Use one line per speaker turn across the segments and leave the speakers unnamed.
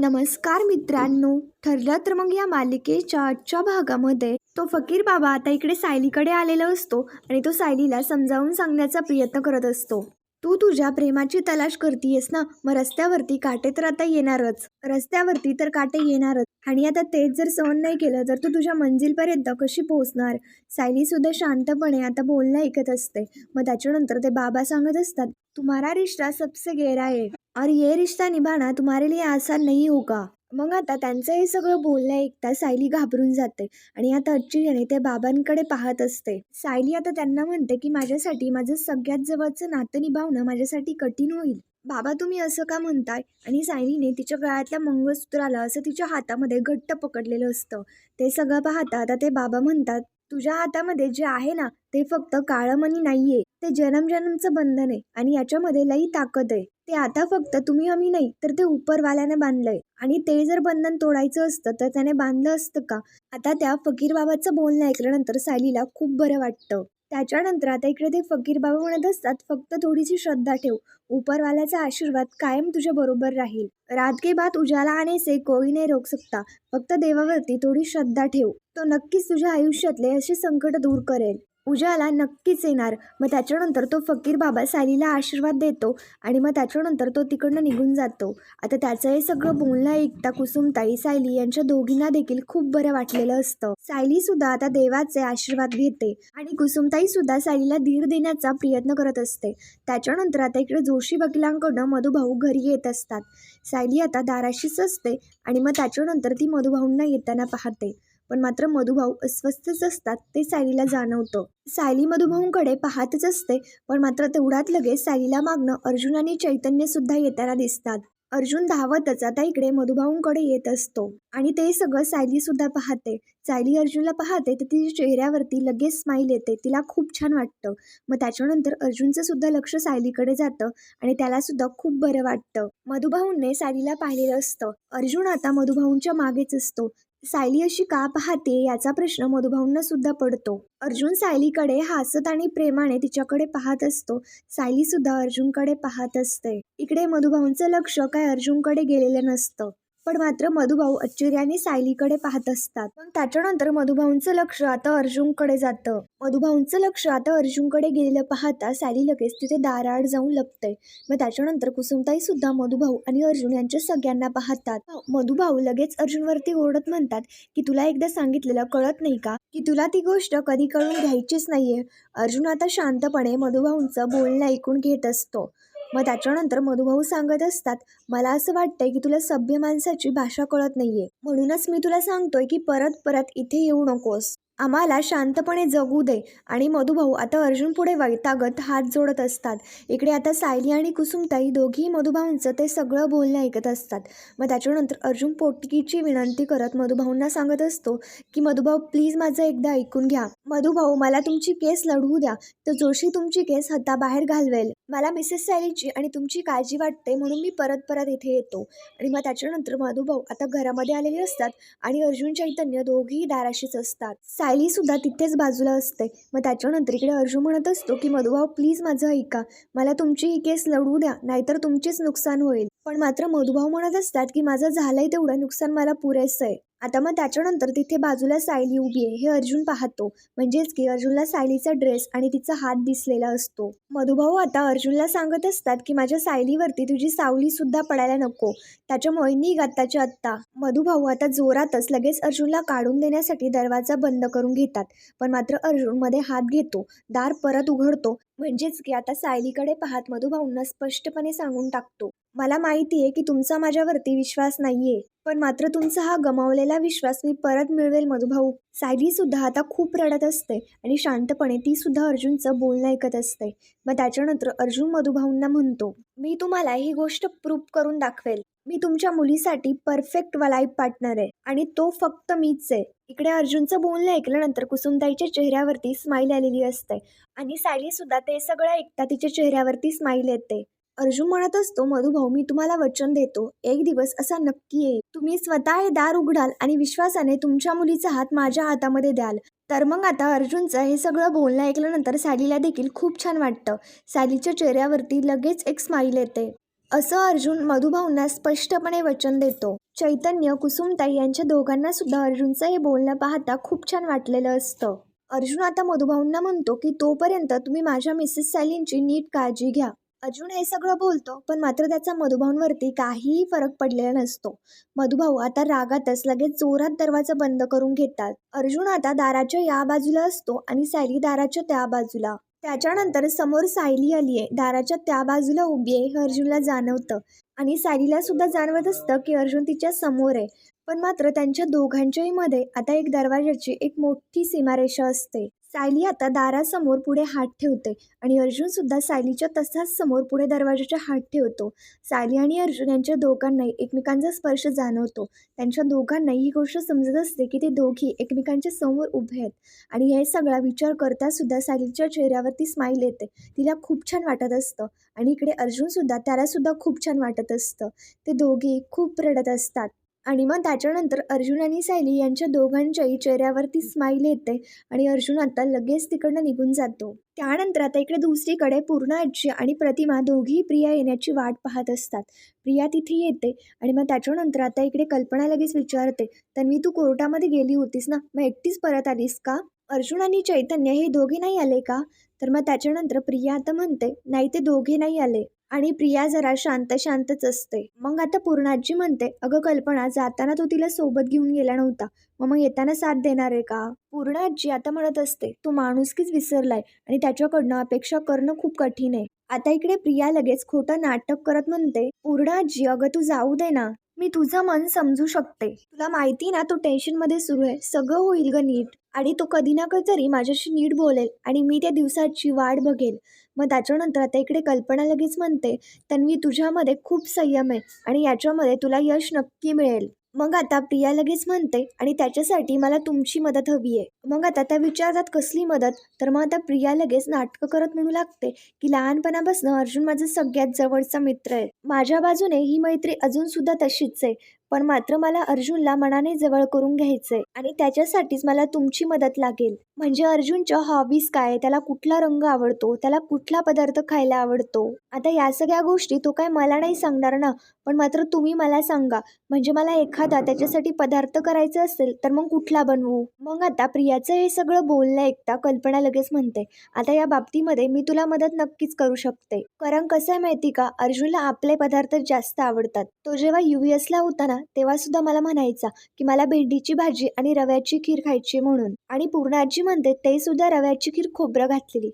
नमस्कार मित्रांनो. ठरलं तर मग या मालिकेच्या आजच्या भागामध्ये तो फकीर बाबा आता इकडे सायलीकडे आलेला असतो आणि तो सायलीला समजावून सांगण्याचा प्रयत्न करत असतो. तू तुझ्या प्रेमाची तलाश करतीयस ना? मग रस्त्यावरती काटे तर आता येणारच. रस्त्यावरती तर काटे येणारच. आणि आता तेच जर सहन नाही केलं तर तू तुझ्या मंजिलपर्यंत कशी पोहोचणार? सायलीसुद्धा शांतपणे आता बोलणं ऐकत असते. मग त्याच्यानंतर ते बाबा सांगत असतात तुम्हारा रिश्ता सबसे गहरा आहे और ये रिश्ता निभाना तुम्हारे लिए आसान नाही होगा. मग आता त्यांचं हे सगळं बोलणं ऐकता सायली घाबरून जाते. आणि आता आश्चर्याने त्या बाबांकडे पाहत असते. सायली आता त्यांना म्हणते की माझ्यासाठी माझं सगळ्यात जवळचं नातं निभावणं माझ्यासाठी कठीण होईल. बाबा तुम्ही असं का म्हणताय? आणि सायलीने तिच्या गळ्यातल्या मंगळसूत्राला असं तिच्या हातामध्ये घट्ट पकडलेलं असतं. ते सगळं पाहता आता ते बाबा म्हणतात तुझ्या हातामध्ये जे आहे ना ते फक्त काळमणी नाहीये. ते जन्मजन्मचं बंधन आहे आणि याच्यामध्ये लई ताकद आहे. ते आता फक्त तुम्ही आम्ही नाही तर ते उपरवाल्याने बांधलंय. आणि ते जर बंधन तोडायचं असतं तर त्याने बांधलं असतं का? आता त्या फकीर बाबाचं बोलणं ऐकल्यानंतर सायलीला खूप बरं वाटतं. त्याच्यानंतर आता इकडे ते फकीर बाबा म्हणत असतात फक्त थोडीशी श्रद्धा ठेव. उपरवाल्याचा आशीर्वाद कायम तुझ्या बरोबर राहील. रात के बाद उजाला आने से कोई नाही रोक सकता. फक्त देवावरती थोडी श्रद्धा ठेव. तो नक्कीच तुझ्या आयुष्यातले असे संकट दूर करेल. उजाला नक्कीच येणार. मग त्याच्यानंतर तो फकीर बाबा सालीला आशीर्वाद देतो आणि मग त्याच्यानंतर तो तिकडनं निघून जातो. आता त्याचं हे सगळं बोलणं ऐकता कुसुमताई सायली यांच्या दोघींना देखील खूप बरं वाटलेलं असतं. सायली सुद्धा आता देवाचे आशीर्वाद घेते आणि कुसुमताई सुद्धा सायलीला धीर देण्याचा प्रयत्न करत असते. त्याच्यानंतर आता इकडे जोशी वकिलांकडनं मधुभाऊ घरी येत असतात. सायली आता दाराशीच असते आणि मग त्याच्यानंतर ती मधुभाऊंना येताना पाहते. पण मात्र मधुभाऊ अस्वस्थच असतात ते सायलीला जाणवतं. सायली मधुभाऊंकडे पाहतच असते पण मात्र तेवढ्यात लगेच सायलीला मागणं अर्जुन आणि चैतन्य सुद्धा येताना दिसतात. अर्जुन धावतच आता इकडे मधुभाऊंकडे येत असतो. आणि ते सगळं सायली सुद्धा पाहते. सायली अर्जुनला पाहते तर तिच्या चेहऱ्यावरती लगेच स्माईल येते. तिला खूप छान वाटतं. मग त्याच्यानंतर अर्जुनचं सुद्धा लक्ष सायलीकडे जातं आणि त्याला सुद्धा खूप बरं वाटतं. मधुभाऊंने सायलीला पाहिलेलं असतं. अर्जुन आता मधुभाऊंच्या मागेच असतो. सायली अशी का पाहते याचा प्रश्न मधुभाऊंना सुद्धा पडतो. अर्जुन सायलीकडे हसत आणि प्रेमाने तिच्याकडे पाहत असतो. सायली सुद्धा अर्जुनकडे पाहत असते. इकडे मधुभाऊंचं लक्ष काय अर्जुनकडे गेलेलं नसतं. पण मात्र मधुभाऊ आश्चर्याने सायलीकडे पाहत असतात. पण त्याच्यानंतर मधुभाऊंचं लक्ष आता अर्जुनकडे जातं. मधुभाऊंचं लक्ष आता अर्जुनकडे गेलेलं पाहता सायली लगेच तिथे दाराआड जाऊन लपते मग त्याच्यानंतर कुसुमताई सुद्धा मधुभाऊ आणि अर्जुन यांच्या सगळ्यांना पाहतात. मधुभाऊ लगेच अर्जुनवरती ओरडत म्हणतात की तुला एकदा सांगितलेलं कळत नाही का? की तुला ती गोष्ट कधी कळून घ्यायचीच नाहीये. अर्जुन आता शांतपणे मधुभाऊंचं बोलणं ऐकून घेत असतो. मग त्याच्यानंतर मधुभाऊ सांगत असतात मला असं वाटतंय की तुला सभ्य माणसाची भाषा कळत नाहीये. म्हणूनच मी तुला सांगतोय की परत परत इथे येऊ नकोस. आम्हाला शांतपणे जगू दे. आणि मधुभाऊ आता अर्जुन पुढे वैतागत हात जोडत असतात. इकडे आता सायली आणि कुसुमताई दोघीही मधुभाऊंचं ते सगळं बोलणं ऐकत असतात. मग त्याच्यानंतर अर्जुन पोटकीची विनंती करत मधुभाऊंना सांगत असतो की मधुभाऊ प्लीज माझं एकदा ऐकून घ्या. मधुभाऊ मला तुमची केस लढवू द्या. तर जोशी तुमची केस हाताबाहेर घालवेल. मला मिसेस सायलीची आणि तुमची काळजी वाटते म्हणून मी परत परत इथे येतो. आणि मग त्याच्यानंतर मधुभाऊ आता घरामध्ये आलेले असतात आणि अर्जुन चैतन्य दोघीही दाराशीच असतात. सायली सुद्धा तिथेच बाजूला असते. मग त्याच्यानंतर इकडे अर्जुन म्हणत असतो की मधुभाऊ प्लीज माझं ऐका. मला तुमची ही केस लढवू द्या नाहीतर तुमचेच नुकसान होईल. पण मात्र मधुभाऊ म्हणत असतात की माझं झालंय तेवढं नुकसान मला पुरेसं आहे. आता मग त्याच्यानंतर तिथे बाजूला सायली उभी आहे. हे अर्जुन पाहतो. म्हणजेच की अर्जुनला सायलीचा ड्रेस आणि तिचा हात दिसलेला असतो. मधुभाऊ आता अर्जुनला सांगत असतात की माझ्या सायलीवरती तुझी सावली सुद्धा पडायला नको. त्याच्यामुळे निघ आत्ताच्या आत्ता. मधुभाऊ आता जोरातच लगेच अर्जुनला काढून देण्यासाठी दरवाजा बंद करून घेतात. पण मात्र अर्जुनमध्ये हात घेतो. दार परत उघडतो. म्हणजेच की आता सायलीकडे पाहत मधुभाऊंना स्पष्टपणे सांगून टाकतो. मला माहिती आहे की तुमचा माझ्यावरती विश्वास नाहीये पण मात्र तुमचा हा गमावलेला विश्वास मी परत मिळवेल मधुभाऊ. सायली सुद्धा आता खूप रडत असते आणि शांतपणे ती सुद्धा अर्जुनचं बोलणं ऐकत असते. मग त्याच्यानंतर अर्जुन मधुभाऊंना म्हणतो मी तुम्हाला ही गोष्ट प्रूफ करून दाखवेल. मी तुमच्या मुलीसाठी परफेक्ट लाईफ पार्टनर आहे आणि तो फक्त मीच आहे. इकडे अर्जुनचं बोलणं ऐकल्यानंतर कुसुमताईच्या चेहऱ्यावरती स्माईल आलेली असते आणि सायली सुद्धा ते सगळं ऐकता तिच्या चेहऱ्यावरती स्माईल येते. अर्जुन म्हणत असतो मधुभाऊ मी तुम्हाला वचन देतो. एक दिवस असा नक्की येईल. तुम्ही स्वतः हे दार उघडाल आणि विश्वासाने तुमच्या मुलीचा हात माझ्या हातामध्ये द्याल. तर मग आता अर्जुनचं हे सगळं बोलणं ऐकल्यानंतर सालीला देखील खूप छान वाटतं. सालीच्या चेहऱ्यावरती लगेच एक स्माईल येते. असं अर्जुन मधुभाऊंना स्पष्टपणे वचन देतो. चैतन्य कुसुमताई यांच्या दोघांना सुद्धा अर्जुनचं हे बोलणं पाहता खूप छान वाटलेलं असतं. अर्जुन आता मधुभाऊंना म्हणतो की तोपर्यंत तुम्ही माझ्या मिसेस सॅलींची नीट काळजी घ्या. अर्जुन हे सगळं बोलतो पण मात्र त्याचा मधुभाऊंवरती काहीही फरक पडलेला नसतो. मधुभाऊ आता रागातच लगेच जोरात दरवाजा बंद करून घेतात. अर्जुन आता दाराच्या या बाजूला असतो आणि सॅली दाराच्या त्या बाजूला. त्याच्यानंतर समोर सायली आली आहे. दाराच्या त्या बाजूला उभी आहे. हे अर्जुनला जाणवतं. आणि सायलीला सुद्धा जाणवत असतं की अर्जुन तिच्या समोर आहे. पण मात्र त्यांच्या दोघांच्याही मध्ये आता एक दरवाजाची एक मोठी सीमारेषा असते. सायली आता दारासमोर पुढे हात ठेवते आणि अर्जुन सुद्धा सायलीच्या तसाच समोर पुढे दरवाजाच्या हात ठेवतो. सायली आणि अर्जुन यांच्या दोघांनाही एकमेकांचा स्पर्श जाणवतो. त्यांच्या दोघांनाही ही गोष्ट समजत असते की ते दोघी एकमेकांच्या समोर उभे आहेत. आणि हे सगळा विचार करता सुद्धा सायलीच्या चेहऱ्यावरती स्माईल येते. तिला खूप छान वाटत असतं. आणि इकडे अर्जुनसुद्धा त्यालासुद्धा खूप छान वाटत असतं. ते दोघे खूप रडत असतात. आणि मग त्याच्यानंतर अर्जुन आणि सायली यांच्या दोघांच्याही चेहऱ्यावरती स्माईल येते आणि अर्जुन आता लगेच तिकडनं निघून जातो. त्यानंतर आता इकडे दुसरीकडे पूर्ण आजी आणि प्रतिमा दोघीही प्रिया येण्याची वाट पाहत असतात. प्रिया तिथे येते आणि मग त्याच्यानंतर आता इकडे कल्पना लगेच विचारते तन्वी तू कोर्टामध्ये गेली होतीस ना? मग एकटीच परत आलीस का? अर्जुन आणि चैतन्य हे दोघे नाही आले का? तर मग त्याच्यानंतर प्रिया आता म्हणते नाही ते दोघे नाही आले. आणि प्रिया जरा शांत शांतच असते. मग आता पूर्णाजी म्हणते अगं कल्पना जाताना तो तिला सोबत घेऊन गेला नव्हता. मग मग येताना साथ देणार आहे का? पूर्णाजी आता म्हणत असते तो माणुसकीच विसरलाय आणि त्याच्याकडनं अपेक्षा करणं खूप कठीण आहे. आता इकडे प्रिया लगेच खोटं नाटक करत म्हणते पूर्णाजी अगं तू जाऊ दे ना. मी तुझं मन समजू शकते. तुला माहिती ना तू टेन्शनमध्ये सुरू आहे. सगळं होईल ग नीट. आणि तो कधी ना कधीतरी माझ्याशी नीट बोलेल आणि मी त्या दिवसाची वाट बघेल. मग त्याच्यानंतर आता इकडे कल्पना लगेच म्हणते तन्वी तुझ्यामध्ये खूप संयम आहे आणि याच्यामध्ये तुला यश नक्की मिळेल. मग आता प्रिया लगेच म्हणते आणि त्याच्यासाठी मला तुमची मदत हवी आहे. मग आता त्या विचारतात कसली मदत? तर मग आता प्रिया लगेच नाटकं करत म्हणू लागते की लहानपणापासून अर्जुन माझा सगळ्यात जवळचा मित्र आहे. माझ्या बाजूने ही मैत्री अजून सुद्धा तशीच आहे. पण मात्र मला अर्जुनला मनाने जवळ करून घ्यायचंय आणि त्याच्यासाठीच मला तुमची मदत लागेल. म्हणजे अर्जुनच्या हॉबीज काय त्याला कुठला रंग आवडतो? त्याला कुठला पदार्थ खायला आवडतो? आता या सगळ्या गोष्टी तो काय मला नाही सांगणार ना. पण मात्र तुम्ही मला सांगा. म्हणजे मला एखादा त्याच्यासाठी पदार्थ करायचा असेल तर मग कुठला बनवू? मग आता प्रियाचं हे सगळं बोलणं ऐकता कल्पना लगेच म्हणते. आता या बाबतीमध्ये मी तुला मदत नक्कीच करू शकते. कारण कसं आहे माहिती का? अर्जुनला आपले पदार्थ जास्त आवडतात. तो जेव्हा यू एसला होता ना तेव्हा सुद्धा मला म्हणायचा की मला भेंडीची भाजी आणि रव्याची खीर खायची म्हणून. आणि पूर्णाजी म्हणते ते सुद्धा रव्याची खीर खोबरं घातलेली.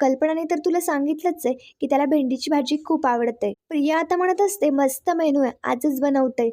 कल्पनाने तर तुला सांगितलंच आहे की त्याला भेंडीची भाजी खूप आवडते. प्रिया आता म्हणत असते मस्त मेनू आहे आजच बनवते.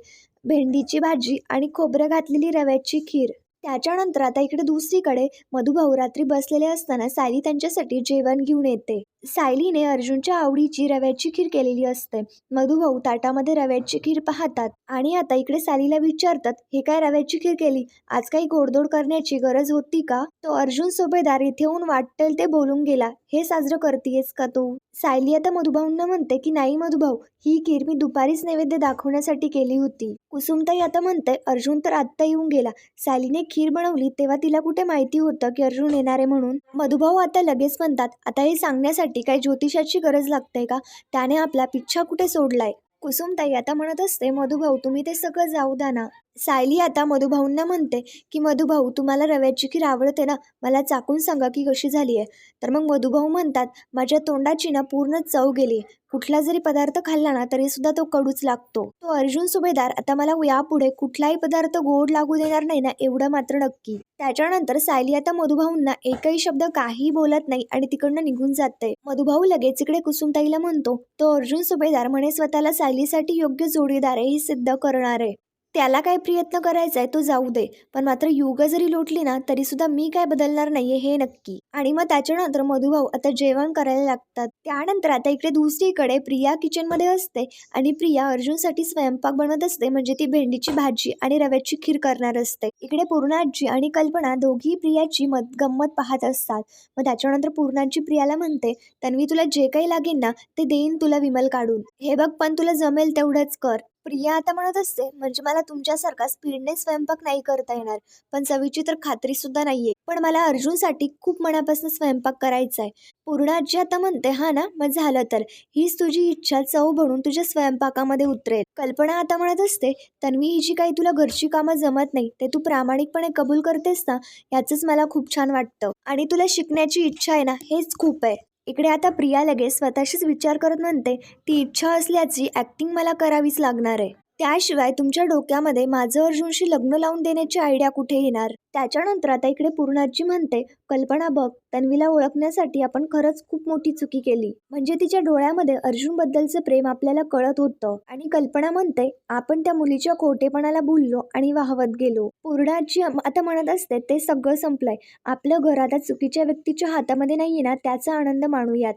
भेंडीची भाजी आणि खोबरं घातलेली रव्याची खीर. त्याच्यानंतर आता इकडे दुसरीकडे मधुभाऊ रात्री बसलेले असताना सायली त्यांच्यासाठी जेवण घेऊन येते. सायलीने अर्जुनच्या आवडीची रव्याची खीर केलेली असते. मधुभाऊ ताटामध्ये रव्याची खीर पाहतात आणि आता इकडे सायलीला विचारतात हे काय रव्याची खीर केली? आज काही गोडधोड करण्याची गरज होती का? तो अर्जुन सोबेदार इथे येऊन वाटेल ते बोलून गेला हे साजरं करतेयस का तू? सायली आता मधुभाऊंना म्हणते की नाही मधुभाऊ ही खीर मी दुपारीच नैवेद्य दाखवण्यासाठी केली होती. कुसुमताई आता म्हणते अर्जुन तर आत्ता येऊन गेला. सायलीने खीर बनवली तेव्हा तिला कुठे माहिती होतं की अर्जुन येणार आहे म्हणून? मधुभाऊ आता लगेच म्हणतात आता हे सांगण्यासाठी काही ज्योतिषाची गरज लागते का? त्याने आपला पिच्छा कुठे सोडलाय? कुसुमताई आता म्हणत असते मधुभाऊ तुम्ही ते सगळं जाऊ द्या ना. सायली आता मधुभाऊंना म्हणते की मधुभाऊ तुम्हाला रव्याची खीर आवडते ना? मला चाकून सांगा की कशी झाली आहे. तर मग मधुभाऊ म्हणतात माझ्या तोंडाची ना पूर्ण चव गेली कुठला जरी पदार्थ खाल्ला ना तरी सुद्धा तो कडूच लागतो. तो अर्जुन सुभेदार आता मला यापुढे कुठलाही पदार्थ गोड लागू देणार नाही ना एवढं मात्र नक्की. त्याच्यानंतर सायली आता मधुभाऊंना एकही शब्द काही बोलत नाही आणि तिकडनं निघून जाते. मधुभाऊ लगेच इकडे कुसुमताईला म्हणतो तो अर्जुन सुभेदार म्हणे स्वतःला सायलीसाठी योग्य जोडीदार आहे हे सिद्ध करणार आहे. त्याला काय प्रयत्न करायचा आहे तो जाऊ दे. पण मात्र युग जरी लोटली ना तरी सुद्धा मी काय बदलणार नाहीये हे नक्की. आणि मग त्याच्यानंतर मधुभाऊ आता जेवण करायला लागतात. त्यानंतर आता इकडे दुसरीकडे प्रिया किचनमध्ये असते आणि प्रिया अर्जुनसाठी स्वयंपाक बनवत असते म्हणजे ती भेंडीची भाजी आणि रव्याची खीर करणार असते. इकडे पूर्णाजी आणि कल्पना दोघी प्रियाची मत गंमत पाहत असतात. मग त्याच्यानंतर पूर्णाजी प्रियाला म्हणते तन्वी तुला जे काही लागेल ना ते देईन तुला विमल काढून. हे बघ पण तुला जमेल तेवढंच कर. प्रिया आता म्हणत असते म्हणजे मला तुमच्यासारखा स्पीडने स्वयंपाक नाही करता येणार पण चवीची तर खात्री सुद्धा नाहीये. पण मला अर्जुनसाठी खूप मनापासून स्वयंपाक करायचा आहे. पूर्ण आजी आता म्हणते हा ना मग झालं तर. हीच तुझी इच्छा चव बनून तुझ्या स्वयंपाकामध्ये उतरेल. कल्पना आता म्हणत असते तन्वी ही जी काही तुला घरची कामं जमत नाही ते तू प्रामाणिकपणे कबूल करतेस ना याचंच मला खूप छान वाटतं. आणि तुला शिकण्याची इच्छा आहे ना हेच खूप आहे. इकडे आता प्रिया लगेच स्वतःशीच विचार करत म्हणते ती इच्छा असल्याची ॲक्टिंग मला करावीच लागणार आहे. त्याशिवाय तुमच्या डोक्यामध्ये माझं अर्जुनशी लग्न लावून देण्याची आयडिया कुठे येणार? त्याच्यानंतर आता इकडे पूर्णाजी म्हणते कल्पना बघ तन्वीला ओळखण्यासाठी आपण खरंच खूप मोठी चुकी केली. म्हणजे तिच्या डोळ्यामध्ये अर्जुन बद्दलचं प्रेम आपल्याला कळत होतं. आणि कल्पना म्हणते आपण त्या मुलीच्या खोटेपणाला भुललो आणि वाहवत गेलो. पूर्णाजी आता म्हणत असते ते सगळं संपलंय. आपलं घर आता चुकीच्या व्यक्तीच्या हातामध्ये नाहीये ना त्याचा आनंद माणूयात.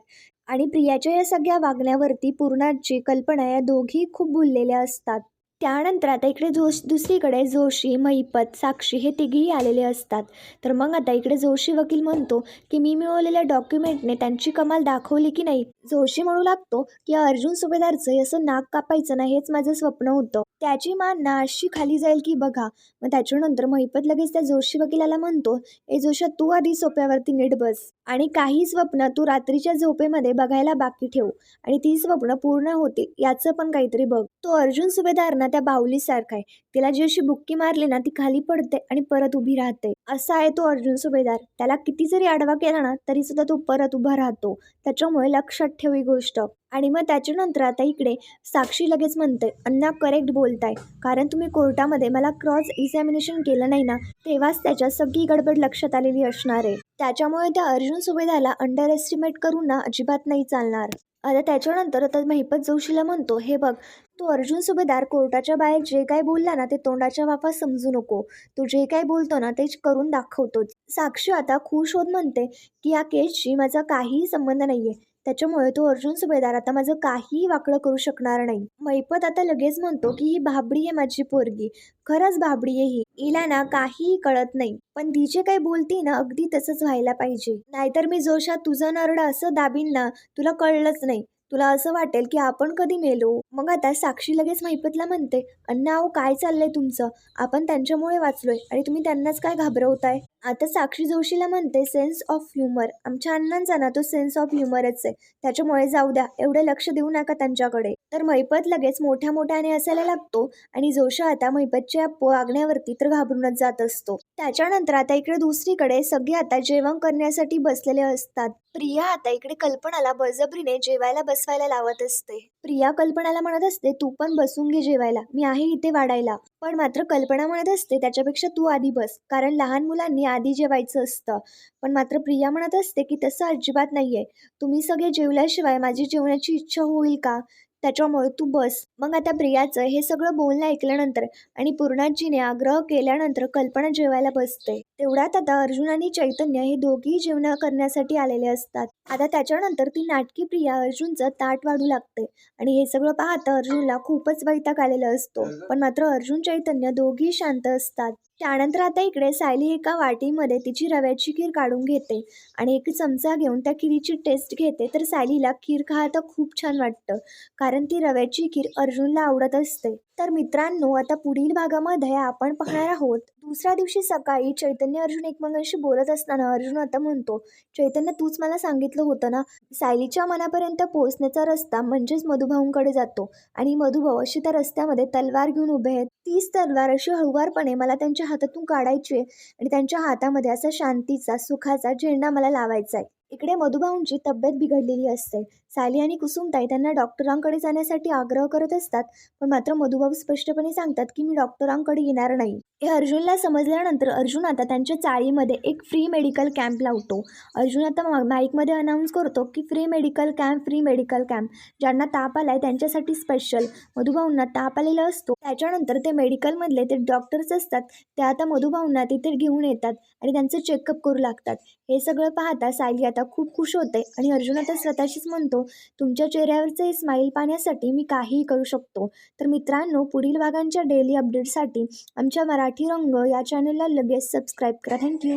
आणि प्रियाच्या या सगळ्या वागण्यावरती पूर्णाची कल्पना या दोघी खूप भुललेल्या असतात. त्यानंतर आता इकडे जोश दुसरीकडे जोशी महिपत साक्षी हे तिघेही आलेले असतात. तर मग आता इकडे जोशी वकील म्हणतो की मी मिळवलेल्या डॉक्युमेंटने त्यांची कमाल दाखवली की नाही जोशी म्हणू लागतो की अर्जुन सुभेदारचं असं नाक कापायचं ना हेच माझं स्वप्न होतं. त्याची मान ना अशी खाली जाईल की बघा. मग त्याच्यानंतर महिपत लगेच त्या जोशी वकिलाला म्हणतो ए जोशा तू आधी सोप्यावरती नीट बस आणि काही स्वप्न तू रात्रीच्या झोपेमध्ये बघायला बाकी ठेव आणि ती स्वप्न पूर्ण होतील याचं पण काहीतरी बघ. तो अर्जुन सुभेदार ना त्या बाहुलीसारखा आहे. तिला जी अशी बुक्की मारली ना ती खाली पडते आणि परत उभी राहते. असा आहे तो अर्जुन सुभेदार. त्याला किती जरी आडवा केला ना तरी सुद्धा तो परत उभा राहतो. त्याच्यामुळे लक्षात ठेव ही गोष्ट. आणि मग त्याच्यानंतर आता इकडे साक्षी लगेच म्हणते अन्ना करेक्ट बोलताय. कारण तुम्ही कोर्टामध्ये मला क्रॉस एक्झामिनेशन केलं नाही ना तेव्हाच त्याच्या सगळी गडबड लक्षात आलेली असणार आहे. त्याच्यामुळे त्या अर्जुन सुभेदारला अंडर एस्टिमेट करून ना अजिबात नाही चालणार. आता त्याच्यानंतर आता महिपत जोशीला म्हणतो हे बघ तो अर्जुन सुभेदार कोर्टाच्या बाहेर जे काही बोलला ना ते तोंडाच्या वाफा समजू नको. तू जे काही बोलतो ना तेच करून दाखवतो साक्षी आता खुश होत म्हणते की या केसशी माझा काहीही संबंध नाहीये. त्याच्यामुळे तो अर्जुन सुभेदार आता माझं काहीही वाकडं करू शकणार नाही. मैपत आता लगेच म्हणतो की ही भाबडी आहे माझी पोरगी. खरंच भाबडी आहे ही. हिला ना काहीही कळत नाही. पण ती जे काही बोलती ना अगदी तसंच व्हायला पाहिजे. नाहीतर मी जोशात तुझं नरड असं दाबीन ना तुला कळलंच नाही. तुला असं वाटेल की आपण कधी मेलो? मग आता साक्षी लगेच महिपतला म्हणते अण्णा अहो काय चाललंय तुमचं? आपण त्यांच्यामुळे वाचलोय आणि तुम्ही त्यांनाच काय घाबरवताय? आता साक्षी जोशीला म्हणते सेन्स ऑफ ह्युमर आमच्या अण्णांचा ना तो सेन्स ऑफ ह्युमरच आहे. त्याच्यामुळे जाऊ द्या एवढं लक्ष देऊ नका त्यांच्याकडे. तर मैपत लगेच मोठ्या मोठ्याने असायला लागतो आणि जोशा आता मैपतच्या वागण्यावरती तर घाबरूनच जात असतो. त्याच्यानंतर आता इकडे दुसरीकडे सगळे आता जेवण करण्यासाठी बसलेले असतात. प्रिया आता इकडे कल्पनाला बळजबरीने जेवायला बसवायला लावत असते. प्रिया कल्पनाला म्हणत असते तू पण बसून घे जेवायला. मी आहे इथे वाढायला. पण मात्र कल्पना म्हणत असते त्याच्यापेक्षा तू आधी बस. कारण लहान मुलांनी आधी जेवायचं असतं. पण मात्र प्रिया म्हणत असते की तसं अजिबात नाहीये. तुम्ही सगळे जेवल्याशिवाय माझी जेवण्याची इच्छा होईल का? त्याच्यामुळे तू बस. मग आता प्रियाचं हे सगळं बोलणं ऐकल्यानंतर आणि पूर्णाजीने आग्रह केल्यानंतर कल्पना जेवायला बसते. तेवढ्यात आता अर्जुन आणि चैतन्य हे दोघेही जेवण करण्यासाठी आलेले असतात. आता त्याच्यानंतर ती नाटकी प्रिया अर्जुनचं ताट वाढू लागते आणि हे सगळं पाहता अर्जुनला खूपच वैताग आलेला असतो. पण मात्र अर्जुन चैतन्य दोघेही शांत असतात. त्यानंतर आता इकडे सायली एका वाटीमध्ये तिची रव्याची खीर काढून घेते आणि एक चमचा घेऊन त्या खिरीची टेस्ट घेते तर सायलीला खीर खायला खूप छान वाटतं कारण ती रव्याची खीर अर्जुनला आवडत असते. तर मित्रांनो आता पुढील भागामध्ये आपण पाहणार आहोत दुसऱ्या दिवशी सकाळी चैतन्य अर्जुन एकमेकांशी बोलत असताना अर्जुन आता म्हणतो चैतन्य तूच मला सांगितलं होतं ना सायलीच्या मनापर्यंत पोहोचण्याचा रस्ता म्हणजेच मधुभाऊंकडे जातो आणि मधुभाऊ अशी त्या रस्त्यामध्ये तलवार घेऊन उभे आहेत. तीच तलवार अशी हळुवारपणे मला त्यांच्या हातातून काढायची आहे आणि त्यांच्या हातामध्ये असा शांतीचा सुखाचा झेंडा मला लावायचा आहे. इकडे मधुभाऊंची तब्येत बिघडलेली असते. सायली आणि कुसुमताई त्यांना डॉक्टरांकडे जाण्यासाठी आग्रह करत असतात पण मात्र मधुभाऊ स्पष्टपणे सांगतात की मी डॉक्टरांकडे येणार नाही. हे अर्जुनला समजल्यानंतर अर्जुन आता त्यांच्या चाळीमध्ये एक फ्री मेडिकल कॅम्प लावतो. अर्जुन आता मा माईकमध्ये अनाऊन्स करतो की free medical camp free medical camp ज्यांना ताप आलाय त्यांच्यासाठी स्पेशल मधुभाऊंना ताप आलेला असतो. त्याच्यानंतर ते मेडिकलमधले ते डॉक्टर्स असतात. ते आता मधुभाऊंना तिथे घेऊन येतात आणि त्यांचं चेकअप करू लागतात. हे सगळं पाहता सायली आता खूप खुश होते आणि अर्जुन आता स्वतःशीच म्हणतो तुमच्या चेहऱ्यावरचे स्माईल पाहण्यासाठी मी काहीही करू शकतो. तर मित्रांनो पुढील भागांच्या डेली अपडेटसाठी आमच्या मराठी रंग या चॅनलला लगेच सबस्क्राईब करा. थँक्यू